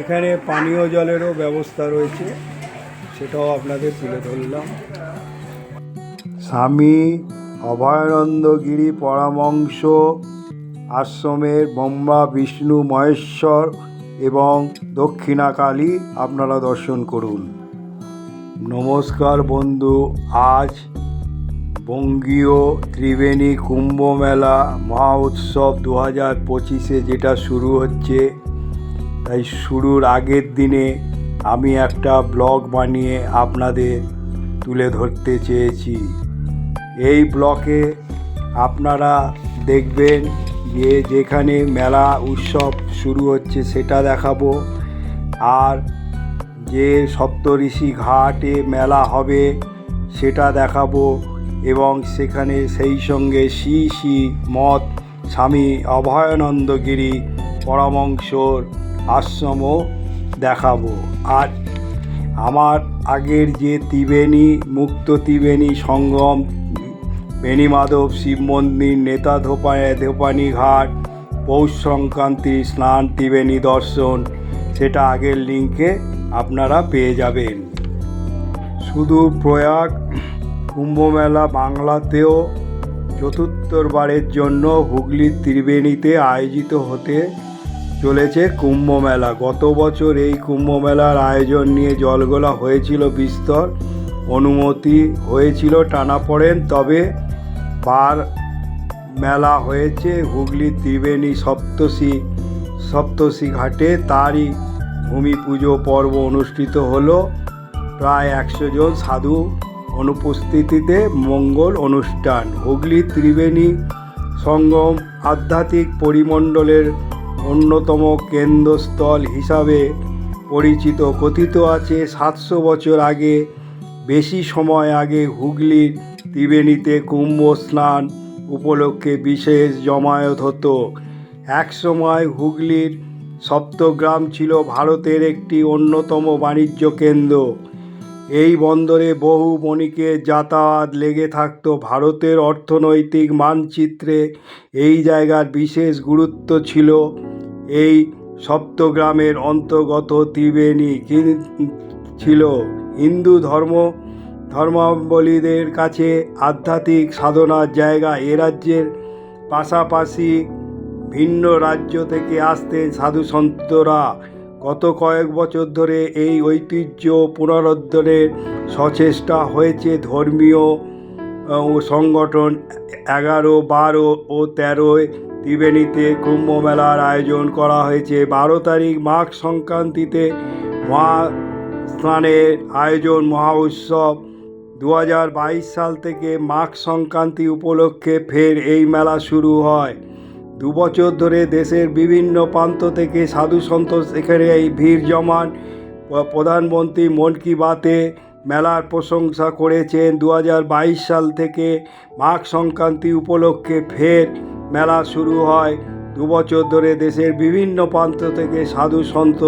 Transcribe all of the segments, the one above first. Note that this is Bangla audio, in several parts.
এখানে পানীয় জলেরও ব্যবস্থা রয়েছে, সেটাও আপনাদের তুলে ধরলাম। স্বামী অভয়ানন্দগিরি পরামংশ আশ্রমের ব্রহ্মা, বিষ্ণু, মহেশ্বর এবং দক্ষিণাকালী আপনারা দর্শন করুন। নমস্কার বন্ধু, আজ বঙ্গীয় ত্রিবেণী কুম্ভ মেলা মহা উৎসব দু হাজার পঁচিশে যেটা শুরু হচ্ছে তাই শুরুর আগের দিনে আমি একটা ব্লগ বানিয়ে আপনাদের তুলে ধরতে চেয়েছি। এই ব্লকে আপনারা দেখবেন যে যেখানে মেলা উৎসব শুরু হচ্ছে সেটা দেখাবো। আর যে সপ্তঋষি ঘাটে মেলা হবে সেটা দেখাবো এবং সেখানে সেই সঙ্গে শ্রী শ্রী মত স্বামী অভয়ানন্দগিরি পরমংশর আশ্রমও দেখাবো। আর আমার আগের যে ত্রিবেণী, মুক্ত ত্রিবেণী সঙ্গম বেণীমাধব শিব মন্দির, নেতা ধোপায়, ধোপানি ঘাট, পৌষ সংক্রান্তি, স্নান, ত্রিবেণী দর্শন, সেটা আগের লিঙ্কে আপনারা পেয়ে যাবেন। শুধু প্রয়াগ কুম্ভমেলা বাংলাতেও চতুর্থবারের জন্য হুগলির ত্রিবেণীতে আয়োজিত হতে চলেছে কুম্ভ মেলা। গত বছর এই কুম্ভ মেলার আয়োজন নিয়ে জলগোলা হয়েছিল বিস্তর। অনুমতি হয়েছিল টানাপড়েন তবে বার মেলা হয়েছে হুগলি ত্রিবেণী সপ্তশী সপ্তশী ঘাটে। তারই ভূমি পুজো পর্ব অনুষ্ঠিত হলো। প্রায় একশো জন সাধু অনুপস্থিতিতে মঙ্গল অনুষ্ঠান। হুগলি ত্রিবেণী সঙ্গম আধ্যাত্মিক পরিমণ্ডলের অন্যতম কেন্দ্রস্থল হিসাবে পরিচিত। কথিত আছে, সাতশো বছর আগে, বেশি সময় আগে হুগলির ত্রিবেণীতে কুম্ভ স্নান উপলক্ষে বিশেষ জমায়েত হতো। একসময় হুগলির সপ্তগ্রাম ছিল ভারতের একটি অন্যতম বাণিজ্য কেন্দ্র। এই বন্দরে বহু বণিকের যাতায়াত লেগে থাকত। ভারতের অর্থনৈতিক মানচিত্রে এই জায়গার বিশেষ গুরুত্ব ছিল এই সপ্তগ্রামের অন্তর্গত ত্রিবেণী ছিল। হিন্দু ধর্ম, ধর্মাবলীদের কাছে আধ্যাত্মিক সাধনার জায়গা এ রাজ্যের পাশাপাশি ভিন্ন রাজ্য থেকে আসতেন সাধু সন্তরা গত কয়েক বছর ধরে এই ঐতিহ্য পুনরুদ্ধারের সচেষ্টা হয়েছে। ধর্মীয় সংগঠন এগারো, বারো ও তেরোয় ত্রিবেণীতে কুম্ভ মেলার আয়োজন করা হয়েছে। বারো তারিখ মাঘ সংক্রান্তিতে মহা স্নানের আয়োজন, মহা উৎসব। দু হাজার বাইশ সাল থেকে মাঘ সংক্রান্তি উপলক্ষে ফের এই মেলা শুরু হয়। দু বছর ধরে দেশের বিভিন্ন প্রান্ত থেকে সাধু সন্ত এখানে এই ভিড় জমান। প্রধানমন্ত্রী মন কি বাতে মেলার প্রশংসা করেছেন। দু হাজার বাইশ সাল থেকে মাঘ সংক্রান্তি উপলক্ষে ফের মেলা শুরু হয়। দু বছর ধরে দেশের বিভিন্ন প্রান্ত থেকে সাধু সন্ত,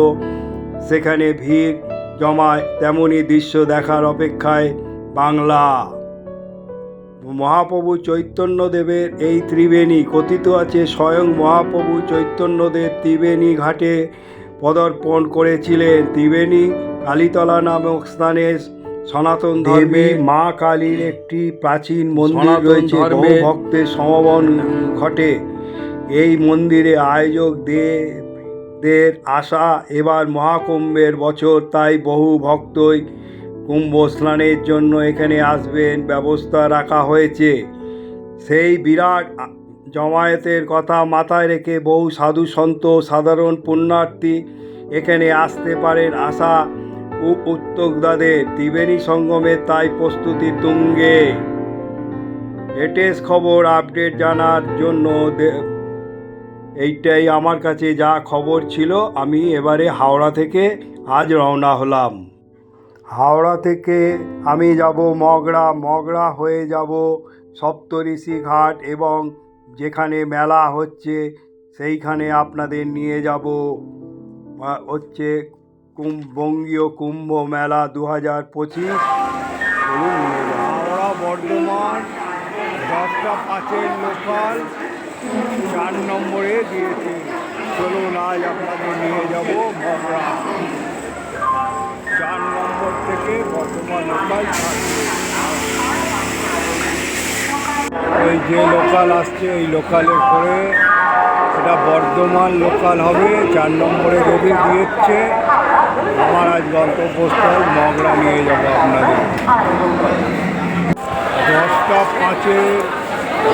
সেখানে ভিড় জমায় তেমনই দৃশ্য দেখার অপেক্ষায় বাংলা। মহাপ্রভু চৈতন্যদেবের এই ত্রিবেণী কথিত আছে স্বয়ং মহাপ্রভু চৈতন্যদেব ত্রিবেণী ঘাটে। পদার্পণ করেছিলেন ত্রিবেণী কালীতলা নামক স্থানে সনাতন ধর্মে মা কালীর একটি প্রাচীন মন্দির রয়েছে বহু ভক্তের সমাগম ঘটে। এই মন্দিরে আয়োজক দের আশা এবার মহাকুম্ভের বছর তাই বহু ভক্তই কুম্ভ স্নানের জন্য এখানে আসবেন ব্যবস্থা রাখা হয়েছে। সেই বিরাট জমায়েতের কথা মাথায় রেখে বহু সাধু সন্ত সাধারণ পুণ্যার্থী এখানে আসতে পারেন। আশা ও উদ্যোক্তাদের ত্রিবেণী সঙ্গমে তাই প্রস্তুতি তুঙ্গে। লেটেস্ট খবর, আপডেট জানার জন্য এইটাই আমার কাছে যা খবর ছিল, আমি এবারে হাওড়া থেকে আজ রওনা হলাম। হাওড়া থেকে আমি যাব মগরা মগরা হয়ে যাব সপ্তঋষি ঘাট এবং যেখানে মেলা হচ্ছে, সেইখানে আপনাদের নিয়ে যাব। হচ্ছে বঙ্গীয় কুম্ভ মেলা দু হাজার পঁচিশ হাওড়া বর্ধমান, দশটা পাঁচের লোকাল, চার নম্বরে দিয়েছি। চলুন, আজ আপনাদের নিয়ে যাব মগরা চার নম্বর থেকে বর্ধমান লোকাল ওই যে লোকাল আসছে ওই লোকালের পরে এটা বর্ধমান লোকাল হবে। চার নম্বরে যদি দিয়েছে। আমার আজ গন্তব্যস্থল মগরা নিয়ে যাব আপনাদের। দশটা পাঁচে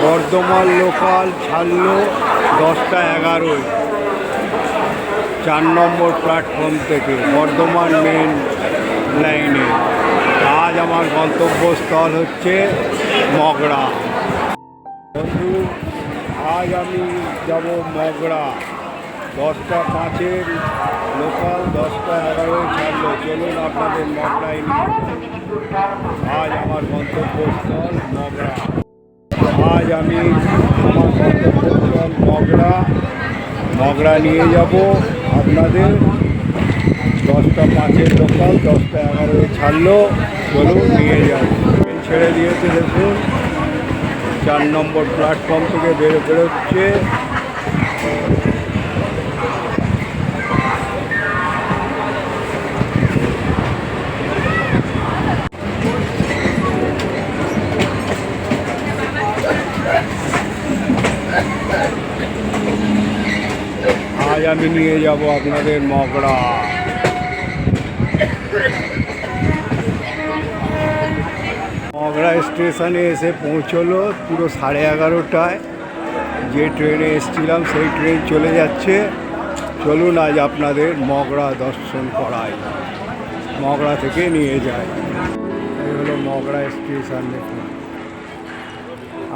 বর্ধমান লোকাল ছাড়লো দশটা এগারোয়। চার নম্বর প্ল্যাটফর্ম থেকে বর্ধমান মেন লাইনে আজ আমার গন্তব্যস্থল হচ্ছে মগরা। বন্ধু, আজ আমি যাব মগরা। দশটা পাঁচের এগারোয় ছাড়লো। চলুন আপনাদের যাব। আজ আমার গন্তব্যস্থল মগরা আজ আমি আমার গন্তব্যস্থল মগরা মগরা নিয়ে যাব আপনাদের। দশটা পাঁচের লোকাল দশটা এগারোয় ছাড়লো। চলুন নিয়ে যাব ছেড়ে দিয়েছে, দেখুন। চার নম্বর প্ল্যাটফর্ম থেকে বেরো বেরোচ্ছে আমি নিয়ে যাব আপনাদের মগরা মগড়া স্টেশনে এসে পৌঁছলো পুরো সাড়ে এগারোটায়। যে ট্রেনে এসছিলাম সেই ট্রেন চলে যাচ্ছে। চলুন আজ আপনাদের মগরা দর্শন করাই। মগরা থেকে নিয়ে যাই। এই হলো মগরা স্টেশন।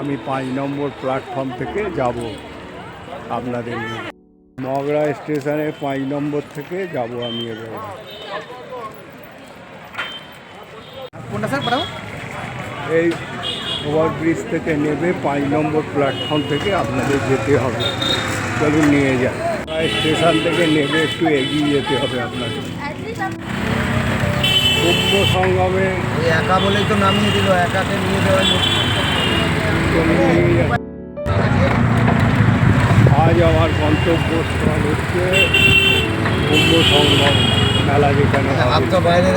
আমি পাঁচ নম্বর প্ল্যাটফর্ম থেকে যাব আপনাদের নিয়ে। মগরা স্টেশনে পাঁচ নম্বর থেকে যাব আমি এবার। কোনটা স্যার পাঠাবো এই ওভারব্রিজ থেকে নেবে পাঁচ নম্বর প্ল্যাটফর্ম থেকে আপনাদের যেতে হবে। চলুন নিয়ে যান স্টেশন থেকে নেবে একটু এগিয়ে যেতে হবে আপনাদের। সঙ্গমে একা বলেই তো নামিয়ে দিল একাকে নিয়ে যাওয়া হচ্ছে। মেলা যেখানে বাইরে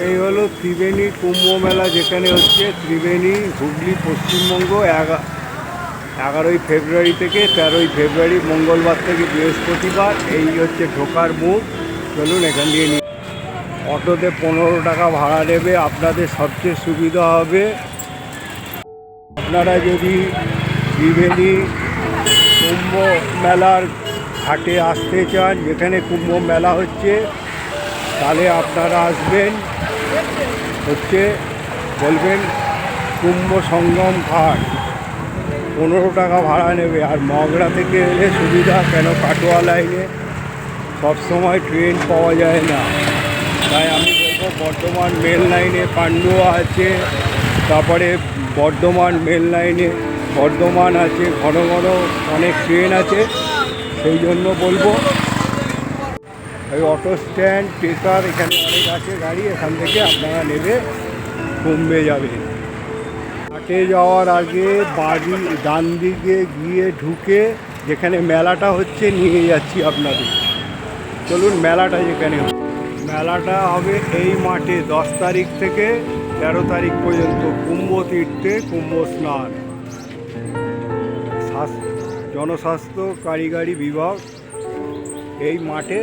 এই হলো ত্রিবেণী কুম্ভ মেলা যেখানে হচ্ছে ত্রিবেণী হুগলি পশ্চিমবঙ্গ এগা- এগারোই ফেব্রুয়ারি থেকে তেরোই ফেব্রুয়ারি মঙ্গলবার থেকে বৃহস্পতিবার। এই হচ্ছে ঢোকার মুখ। চলুন এখান দিয়ে নিয়ে অটোতে পনেরো টাকা ভাড়া নেবে, আপনাদের সবচেয়ে সুবিধা হবে। আপনারা যদি ত্রিবেণী কুম্ভ মেলার ঘাটে আসতে চান, যেখানে কুম্ভ মেলা হচ্ছে, তাহলে আপনারা আসবেন। হচ্ছে বলবেন কুম্ভ সঙ্গম ঘাট, পনেরো টাকা ভাড়া নেবে। আর মগরা থেকে এলে সুবিধা, কেন কাটোয়া লাইনে সবসময় ট্রেন পাওয়া যায় না। তাই আমি বলব বর্ধমান মেল লাইনে পান্ডুয়া আছে, তারপরে বর্ধমান মেল লাইনে বর্ধমান আছে, ঘন ঘন অনেক ট্রেন আছে, সেই জন্য বলব। ওই অটো স্ট্যান্ড টেকার এখানে অনেক আছে গাড়ি, এখান থেকে আপনারা নেবে, কমবে যাবে। হাটে যাওয়ার আগে বাড়ি, ডান দিকে গিয়ে ঢুকে যেখানে মেলাটা হচ্ছে, নিয়ে যাচ্ছি আপনাদের। চলুন মেলাটা যেখানে হচ্ছে। মেলাটা হবে এই মাঠে দশ তারিখ থেকে তেরো তারিখ পর্যন্ত কুম্ভ তীর্থে কুম্ভ স্নান। জনস্বাস্থ্য, কারিগরি বিভাগ, এই মাঠে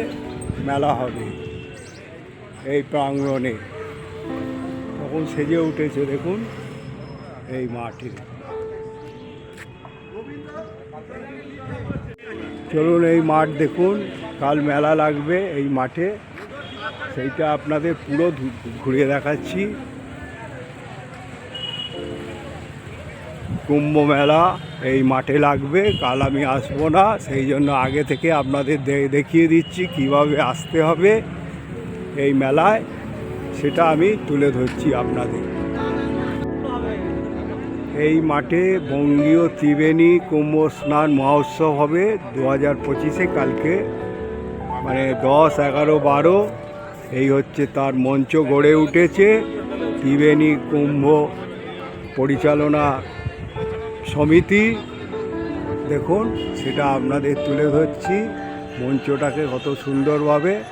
মেলা হবে এই প্রাঙ্গণে। তখন সেজে উঠেছে দেখুন এই মাঠে। চলুন এই মাঠ দেখুন, কাল মেলা লাগবে এই মাঠে। সেইটা আপনাদের পুরো ঘুরিয়ে দেখাচ্ছি। কুম্ভ মেলা, এই মাঠে লাগবে, কাল আমি আসব না, সেই জন্য আগে থেকে আপনাদের দেখিয়ে দিচ্ছি কীভাবে আসতে হবে এই মেলায়। সেটা আমি তুলে ধরছি আপনাদের। এই মাঠে বঙ্গীয় ত্রিবেণী কুম্ভ স্নান মহোৎসব হবে দু হাজার পঁচিশে কালকে মানে দশ, এগারো, বারো। এই হচ্ছে তার মঞ্চ গড়ে উঠেছে। ত্রিবেণী কুম্ভ পরিচালনা সমিতি। দেখুন, সেটা আপনাদের তুলে ধরছি। মঞ্চটাকে কত সুন্দরভাবে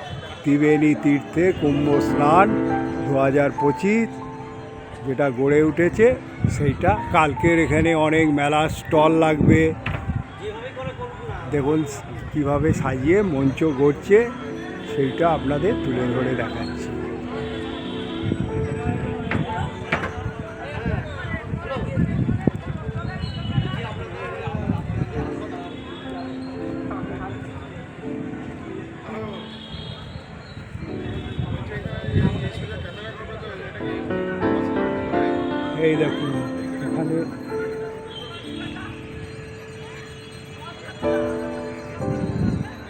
ত্রিবেণী তীর্থে কুম্ভ স্নান দু হাজার পঁচিশ যেটা গড়ে উঠেছে, সেইটা। কালকের এখানে অনেক মেলার স্টল লাগবে। দেখুন, কীভাবে সাজিয়ে মঞ্চ গড়ছে। সেইটা আপনাদের তুলে ধরে দেখাচ্ছি। এই দেখুন এখানে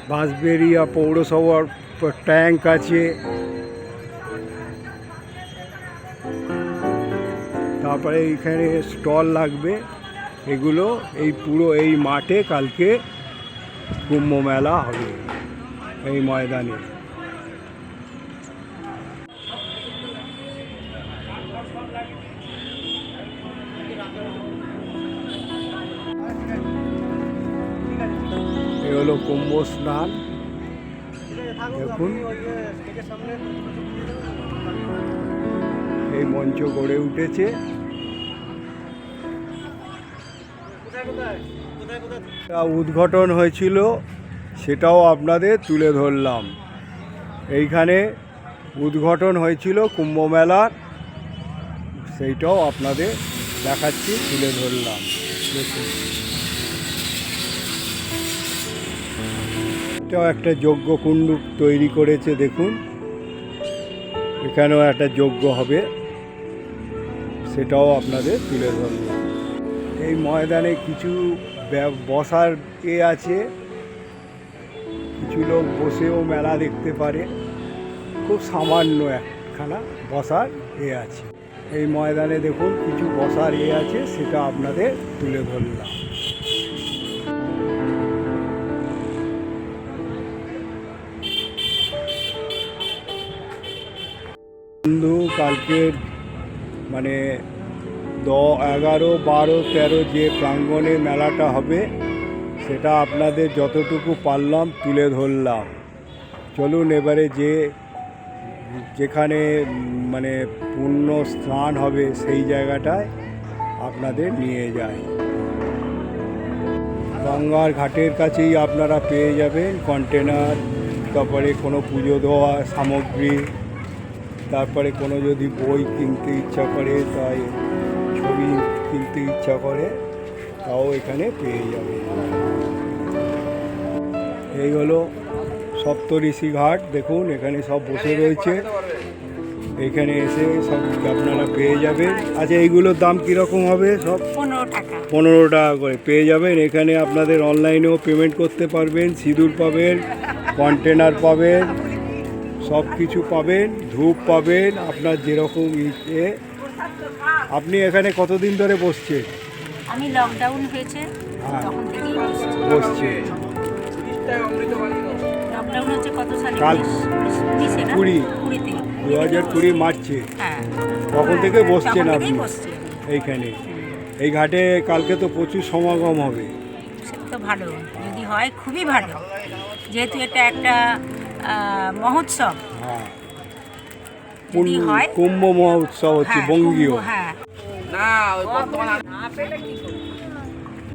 বাঁশবেরিয়া পৌরসভার ট্যাঙ্ক আছে। তারপরে এইখানে স্টল লাগবে। এগুলো এই পুরো এই মাঠে কালকে কুম্ভ মেলা হবে এই ময়দানে। এ হলো কুম্ভ স্নান। উঠেছে উদ্ঘাটন হয়েছিল, সেটাও আপনাদের তুলে ধরলাম। এইখানে উদ্ঘাটন হয়েছিল কুম্ভমেলার সেইটাও আপনাদের দেখাচ্ছি, তুলে ধরলাম। এটাও একটা যজ্ঞ কুণ্ড তৈরি করেছে, দেখুন। এখানেও একটা যজ্ঞ হবে। সেটাও আপনাদের তুলে ধরলাম এই ময়দানে কিছু বসার এ আছে। কিছু লোক বসেও মেলা দেখতে পারে। খুব সামান্য একখানা বসার এ আছে। এই ময়দানে দেখুন কিছু বসার এ আছে, সেটা আপনাদের তুলে ধরলাম। বন্ধু, কালকের মানে দ এগারো, বারো, তেরো যে প্রাঙ্গণে মেলাটা হবে, সেটা আপনাদের যতটুকু পারলাম তুলে ধরলাম। চলুন এবারে যে যেখানে মানে পূর্ণ স্নান হবে সেই জায়গাটায় আপনাদের নিয়ে যাই। গঙ্গার ঘাটের কাছেই আপনারা পেয়ে যাবেন, কন্টেনার, তারপরে কোনো পুজো দেওয়া সামগ্রী তারপরে কোনো যদি বই কিনতে ইচ্ছা করে তাই ছবি কিনতে ইচ্ছা করে তাও এখানে পেয়ে যাবে। এই হলো সপ্তঋষি ঘাট। দেখুন এখানে সব বসে রয়েছে। এখানে এসে সব আপনারা পেয়ে যাবেন। আচ্ছা এইগুলোর দাম কীরকম হবে সব? পনেরো টাকা। পনেরো টাকা করে পেয়ে যাবেন। এখানে আপনাদের অনলাইনেও পেমেন্ট করতে পারবেন সিঁদুর পাবেন কন্টেনার পাবেন। সব কিছু পাবেন ধূপ পাবেন আপনার যেরকম ইচ্ছে। আপনি এখানে কতদিন ধরে বসছেন? আমি লকডাউন হয়েছে হ্যাঁ। তখন থেকেই বসছি। লকডাউন হচ্ছে কত সালে? কাল? কুড়ি। দু হাজার কুড়ি মার্চে। হ্যাঁ। তখন থেকে বসছেন আপনি? এইখানে। এই ঘাটে কালকে তো প্রচুর সমাগম হবে। তো ভালো। যদি হয় খুবই ভালো। যেহেতু এটা একটা মহোৎসব। হ্যাঁ। যদি কুম্ভ- হয় কুম্ভ মহোৎসব হচ্ছে হ্যাঁ, বঙ্গীয়। হ্যাঁ।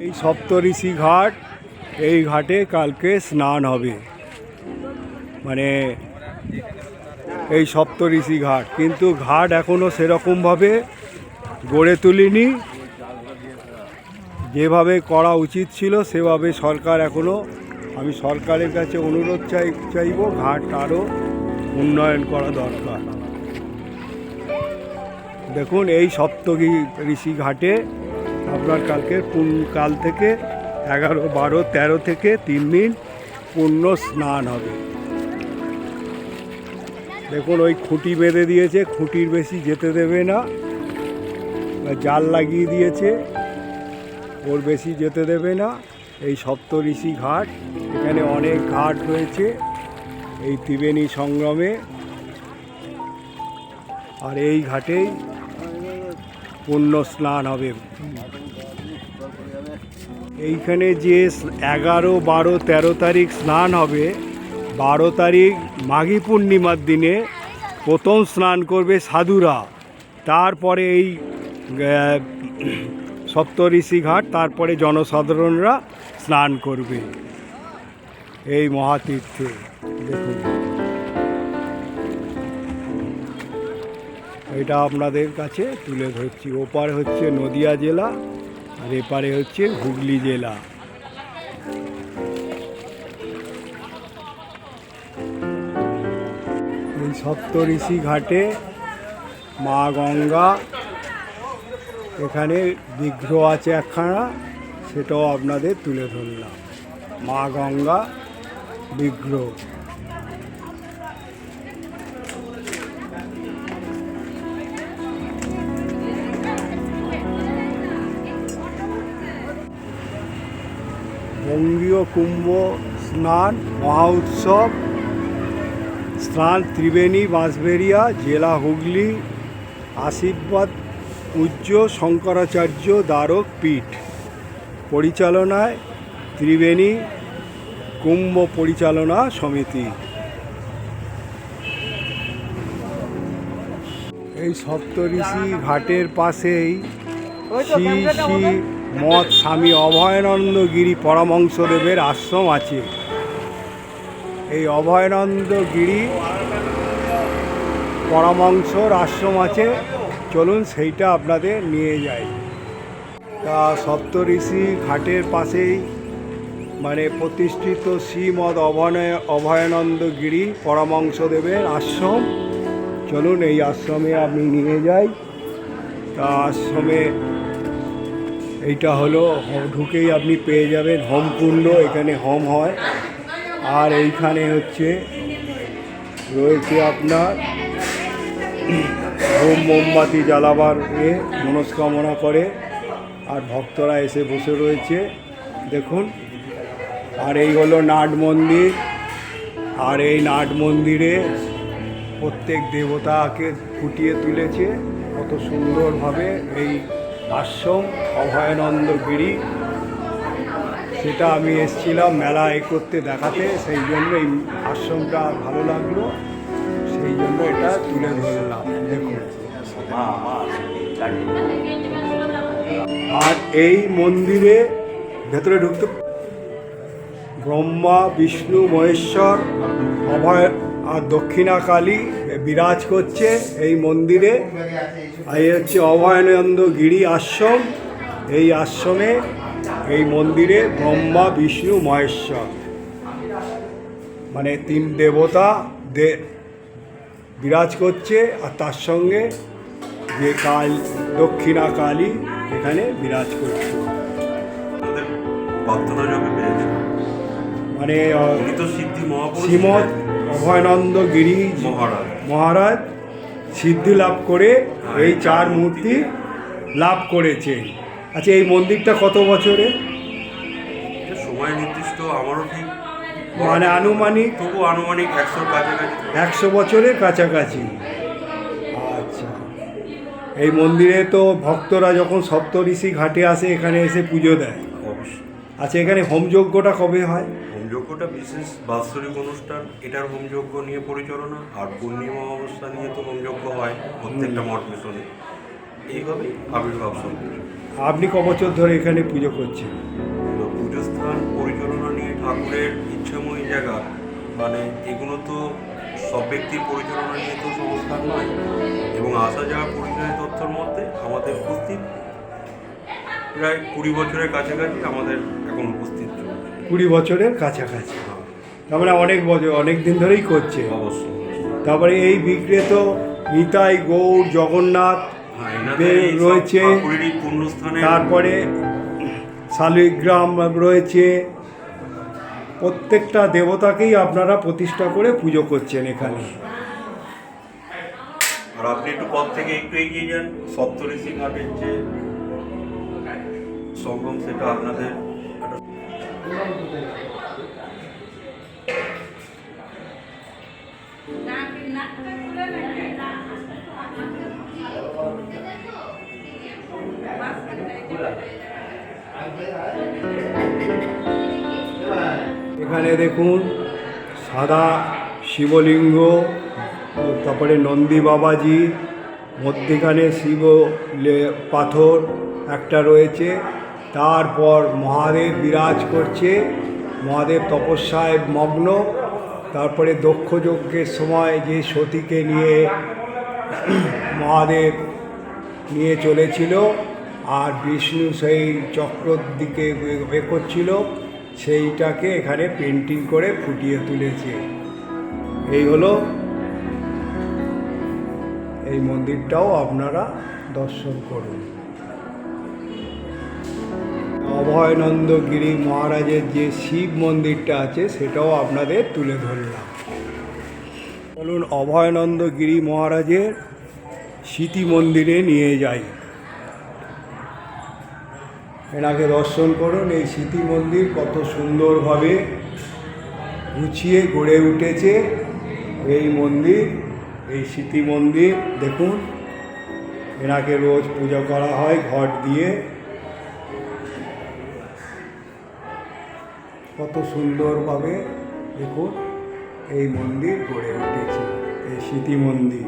এই সপ্তঋষি ঘাট এই ঘাটে কালকে স্নান হবে। মানে এই সপ্তঋষি ঘাট। কিন্তু ঘাট এখনও সেরকমভাবে গড়ে তুলিনি। যেভাবে করা উচিত ছিল সেভাবে সরকার এখনও আমি সরকারের কাছে অনুরোধ চাই, চাইব ঘাট আরও উন্নয়ন করা দরকার। দেখুন, এই সপ্তগী ঋষি ঘাটে আপনার কালকে পুন- কাল থেকে এগারো, বারো, তেরো থেকে তিন দিন পূর্ণ স্নান হবে। দেখুন, ওই খুঁটি বেঁধে দিয়েছে, খুঁটির বেশি যেতে দেবে না। জাল লাগিয়ে দিয়েছে, ওর বেশি যেতে দেবে না। এই সপ্তঋষি ঘাট, এখানে অনেক ঘাট রয়েছে, এই ত্রিবেণী সংগ্রামে। আর এই ঘাটেই পুণ্য স্নান হবে। এইখানে যে এগারো, বারো, তেরো তারিখ স্নান হবে, বারো তারিখ মাঘী পূর্ণিমার দিনে প্রথম স্নান করবে সাধুরা। তারপরে এই সপ্তঋষি ঘাট, তারপরে জনসাধারণরা স্নান করবে। এই মহাতীর্থে দেখুন। এটা আপনাদের কাছে তুলে ধরছি। ওপার হচ্ছে নদিয়া জেলা, আর এপারে হচ্ছে হুগলি জেলা। এই সপ্তঋষি ঘাটে মা গঙ্গা, এখানে বিগ্রহ আছে একখানা। সেটাও আপনাদের তুলে ধরলাম। মা গঙ্গা বিগ্রহ। বঙ্গীয় কুম্ভ স্নান, মহা উৎসব, স্নান ত্রিবেণী বাঁশবেরিয়া জেলা হুগলি, আশীর্বাদ পূজ্য, শঙ্করাচার্য, দ্বারক পীঠ। পরিচালনায় ত্রিবেণী কুম্ভ পরিচালনা সমিতি। এই সপ্তঋষি ঘাটের পাশেই শ্রী শ্রী মঠ স্বামী অভয়ানন্দ গিরি পরমংসদেবের আশ্রম আছে। এই অভয়ানন্দ গিরি পরমংসর আশ্রম আছে। চলুন সেইটা আপনাদের নিয়ে যাই। তা সপ্তঋষি ঘাটের পাশেই মানে প্রতিষ্ঠিত শ্রীমদ অভয় অভয়ানন্দ গিরি পরমংসদেবের আশ্রম। চলুন এই আশ্রমে আপনি নিয়ে যাই। তা আশ্রমে এইটা হলো, ঢুকেই আপনি পেয়ে যাবেন হোমকুণ্ড, এখানে হোম হয়। আর এইখানে হচ্ছে, রয়েছে আপনার হোম মোমবাতি জ্বালাবার এ মনস্কামনা করে। আর ভক্তরা এসে বসে রয়েছে। দেখুন, আর এই হলো নাট মন্দির। আর এই নাট মন্দিরে প্রত্যেক দেবতাকে ফুটিয়ে তুলেছে। কত সুন্দরভাবে এই আশ্রম, অভয়ানন্দ গিরি। সেটা আমি এসছিলাম মেলা এ করতে দেখাতে, সেই জন্য এই আশ্রমটা ভালো লাগল। সেই জন্য এটা তুলে ধরলাম। দেখুন। আর এই মন্দিরে ভেতরে ঢুকতে ব্রহ্মা, বিষ্ণু, মহেশ্বর, অভয় আর দক্ষিণা কালী বিরাজ করছে এই মন্দিরে। এই হচ্ছে অভয়ানন্দ গিরি আশ্রম। এই আশ্রমে এই মন্দিরে ব্রহ্মা, বিষ্ণু, মহেশ্বর। মানে তিন দেবতা দে বিরাজ করছে আর তার সঙ্গে যে কাল দক্ষিণা কালী এখানে বিরাজ করছে। মানে শ্রীমৎ অভয়ানন্দ গিরি মহারাজ। মহারাজ সিদ্ধি লাভ করে এই চার মূর্তি লাভ করেছে। আচ্ছা এই মন্দিরটা কত বছরে? সময় নির্দিষ্ট আমারও ঠিক মানে আনুমানিক তবু আনুমানিক একশোর কাছাকাছি। একশো বছরের কাছাকাছি। এই মন্দিরে তো ভক্তরা যখন সপ্তঋষি ঘাটে আসে এখানে এসে পুজো দেয়। অবশ্যই। আচ্ছা এখানে হোমযজ্ঞটা কবে হয়? হোমযজ্ঞটা বিশেষ বাৎসরিক অনুষ্ঠান। এটার হোমযজ্ঞ নিয়ে পরিচালনা আর পূর্ণিমা অবস্থা নিয়ে তো হোমযজ্ঞ হয় প্রত্যেকটা মঠ মিশনে। এইভাবেই আবির্ভাব সম্পূর্ণ আপনি ক বছর ধরে এখানে পুজো করছেন? পুজো স্থান পরিচালনা নিয়ে ঠাকুরের ইচ্ছাময়ী জায়গা। মানে এগুলো তো সব ব্যক্তির পরিচালনা নিয়ে তো সংস্থান নয় এবং আসা যাওয়া পরিচয় তথ্যের মধ্যে আমাদের উপস্থিত প্রায় কুড়ি বছরের কাছাকাছি আমাদের এখন উপস্থিত কুড়ি বছরের কাছাকাছি। তার মানে অনেক বছর অনেক দিন ধরেই করছে। অবশ্যই তারপরে এই বিক্রেত নিতাই গৌর জগন্নাথ হ্যাঁ রয়েছে। তারপরে শালিগ্রাম রয়েছে। প্রত্যেকটা দেবতাকেই আপনারা প্রতিষ্ঠা করে পুজো করছেন এখানে আর আপনি একটু পথ থেকে একটু এগিয়ে যান সপ্তঋষি ঘাটের যে সঙ্গম সেটা আপনাদের Thank you. এখানে দেখুন, সাদা শিবলিঙ্গ, তারপরে নন্দী বাবাজি, মধ্যেখানে শিব পাথর একটা রয়েছে। তারপর মহাদেব বিরাজ করছে। মহাদেব তপস্যায় মগ্ন। তারপরে দক্ষ যজ্ঞের সময় যে সতীকে নিয়ে মহাদেব নিয়ে চলেছিল, আর বিষ্ণু সেই চক্রর দিকে এ- এগোচ্ছিল সেইটাকে এখানে পেন্টিং করে ফুটিয়ে তুলেছে। এই হলো এই মন্দিরটাও আপনারা দর্শন করুন। অভয়নন্দ গিরি মহারাজের যে শিব মন্দিরটা আছে, সেটাও আপনাদের তুলে ধরলাম। অভয়নন্দ গিরি মহারাজের স্মৃতি মন্দিরে নিয়ে যাই। এনাকে দর্শন করুন, এই স্মৃতি মন্দির কত সুন্দরভাবে গুছিয়ে গড়ে উঠেছে এই মন্দির, এই স্মৃতি মন্দির। দেখুন এনাকে রোজ পুজো করা হয় ঘট দিয়ে। কত সুন্দরভাবে দেখুন, এই মন্দির গড়ে উঠেছে, এই স্মৃতি মন্দির।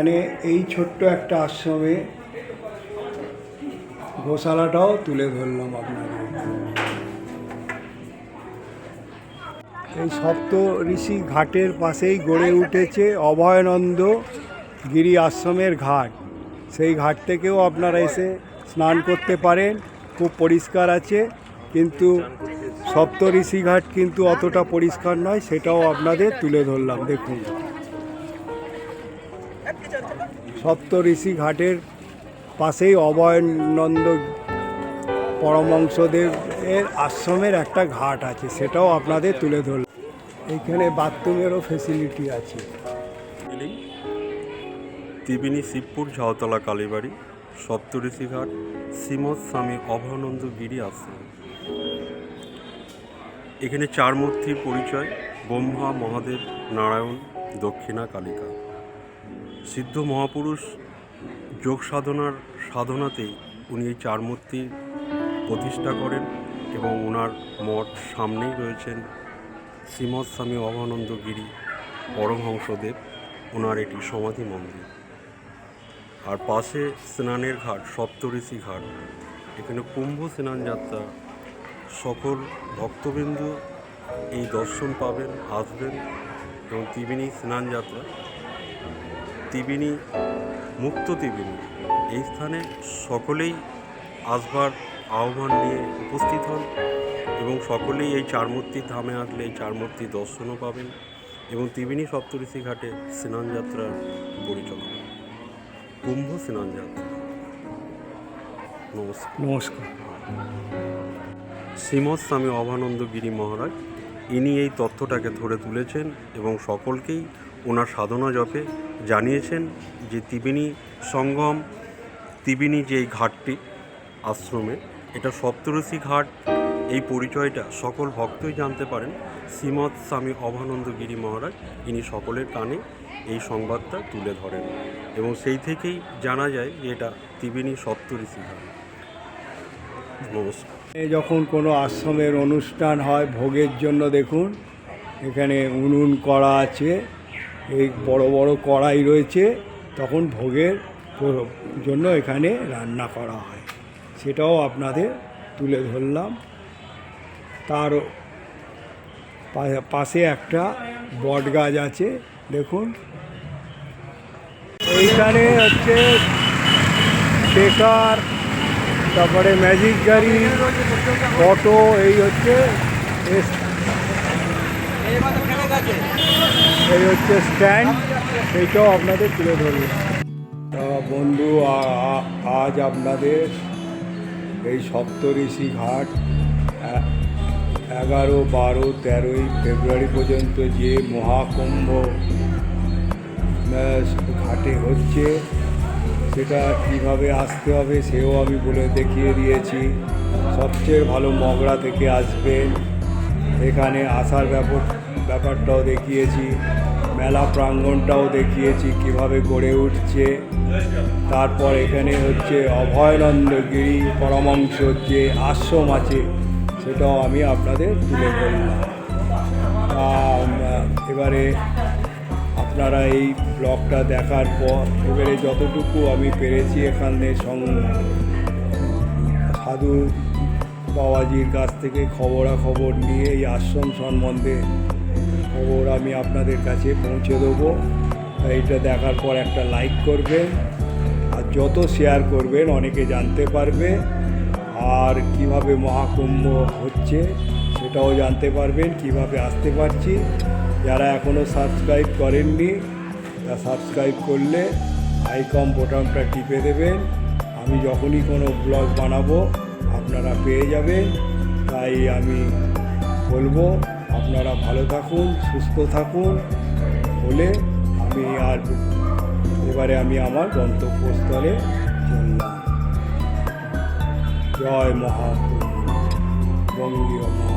এখানে এই ছোট্ট একটা আশ্রমে গোশালাটাও তুলে ধরলাম আপনাদের। এই সপ্ত ঋষি ঘাটের পাশেই গড়ে উঠেছে অভয়ানন্দ গিরি আশ্রমের ঘাট। সেই ঘাট থেকেও আপনারা এসে স্নান করতে পারেন, খুব পরিষ্কার আছে, কিন্তু সপ্ত ঋষি ঘাট কিন্তু অতটা পরিষ্কার নয়, সেটাও আপনাদের তুলে ধরলাম, দেখুন। সপ্ত ঋষি ঘাটের পাশেই অভয়ানন্দ পরমংসদেব এর আশ্রমের একটা ঘাট আছে, সেটাও আপনাদের তুলে ধরল এইখানে বাথরুমেরও ফেসিলিটি আছে। ত্রিবেণী শিবপুর ঝাউতলা কালীবাড়ি সপ্তঋষিঘাট শ্রীমৎ স্বামী অভয়ানন্দ গিরি আশ্রম। এখানে চার মূর্তির পরিচয়, ব্রহ্মা, মহাদেব, নারায়ণ, দক্ষিণা, কালিকা। সিদ্ধ মহাপুরুষ যোগ সাধনার সাধনাতেই উনি এই চার মূর্তির প্রতিষ্ঠা করেন এবং ওনার মঠ সামনেই রয়েছেন শ্রীমৎ স্বামী অভয়ানন্দ গিরি পরমহংসদেব, ওনার এটি সমাধি মন্দির। আর পাশে স্নানের ঘাট, সপ্তঋষি ঘাট। এখানে কুম্ভ স্নান যাত্রা সকল ভক্তবৃন্দ এই দর্শন পাবেন, আসবেন এবং ত্রিবেণী স্নান যাত্রা ত্রিবেণী মুক্ত ত্রিবেণী। এই স্থানে সকলেই আসবার আহ্বান নিয়ে উপস্থিত হন এবং সকলেই এই চার মূর্তির ধামে আসলে এই চার মূর্তির দর্শনও পাবেন এবং ত্রিবেণী সপ্তঋষি ঘাটে স্নান যাত্রার পরিচালনা কুম্ভ স্নান যাত্রা নমস্কার। নমস্কার। শ্রীমৎ স্বামী অভানন্দ গিরি মহারাজ ইনি এই তথ্যটাকে ধরে তুলেছেন এবং সকলকেই ওনার সাধনা জপে জানিয়েছেন যে ত্রিবেণী সঙ্গম ত্রিবেণী যে ঘাটটি আশ্রমে, এটা সপ্তঋষি ঘাট, এই পরিচয়টা সকল ভক্তই জানতে পারেন। শ্রীমৎ স্বামী অভানন্দ গিরি মহারাজ, ইনি সকলের কানে এই সংবাদটা তুলে ধরেন এবং সেই থেকেই জানা যায় যে এটা ত্রিবেণী সপ্তঋষি ঘাট। নমস্কার। যখন কোনো আশ্রমের অনুষ্ঠান হয়, ভোগের জন্য দেখুন, এখানে উনুন করা আছে। এই বড় বড় কড়াই রয়েছে, তখন ভোগের জন্য এখানে রান্না করা হয়। সেটাও আপনাদের তুলে ধরলাম। তার পাশে একটা বট গাছ আছে, দেখুন। এইখানে হচ্ছে বেকার, তারপরে ম্যাজিক গাড়ি, অটো, এই হচ্ছে এই হচ্ছে স্ট্যান্ড সেইটাও আপনাদের তুলে ধরল তা বন্ধু আজ আপনাদের এই সপ্তঋষি ঘাট এগারো, বারো, তেরোই ফেব্রুয়ারি পর্যন্ত যে মহাকুম্ভ ঘাটে হচ্ছে, সেটা কীভাবে আসতে হবে সেও আমি বলে দেখিয়ে দিয়েছি। সবচেয়ে ভালো মগরা থেকে আসবেন, এখানে আসার ব্যাপার ব্যাপারটাও দেখিয়েছি, মেলা প্রাঙ্গণটাও দেখিয়েছি, কীভাবে গড়ে উঠছে। তারপর এখানে হচ্ছে অভয়ানন্দগিরি পরমাংশ যে আশ্রম আছে, সেটাও আমি আপনাদের তুলে ধরলাম। এবারে আপনারা এই ব্লগটা দেখার পর, এবারে যতটুকু আমি পেরেছি এখানে সং, সাধু বাবাজির কাছ থেকে খবরাখবর নিয়ে এই আশ্রম সম্বন্ধে খবর আমি আপনাদের কাছে পৌঁছে দেবো। এইটা দেখার পর একটা লাইক করবেন আর যত শেয়ার করবেন, অনেকে জানতে পারবে আর কীভাবে মহাকুম্ভ হচ্ছে, সেটাও জানতে পারবেন, কীভাবে আসতে পারছি। যারা এখনও সাবস্ক্রাইব করেননি তা সাবস্ক্রাইব করলে আইকম বোতামটা টিপে দেবেন। আমি যখনই কোনো ব্লগ বানাবো, আপনারা পেয়ে যাবেন। তাই আমি বলব আপনারা ভালো থাকুন, সুস্থ থাকুন। বলে আমি আর এবারে আমি আমার গন্তব্যস্থলে চললাম। জয় মহাপ্রভু। বঙ্গীয়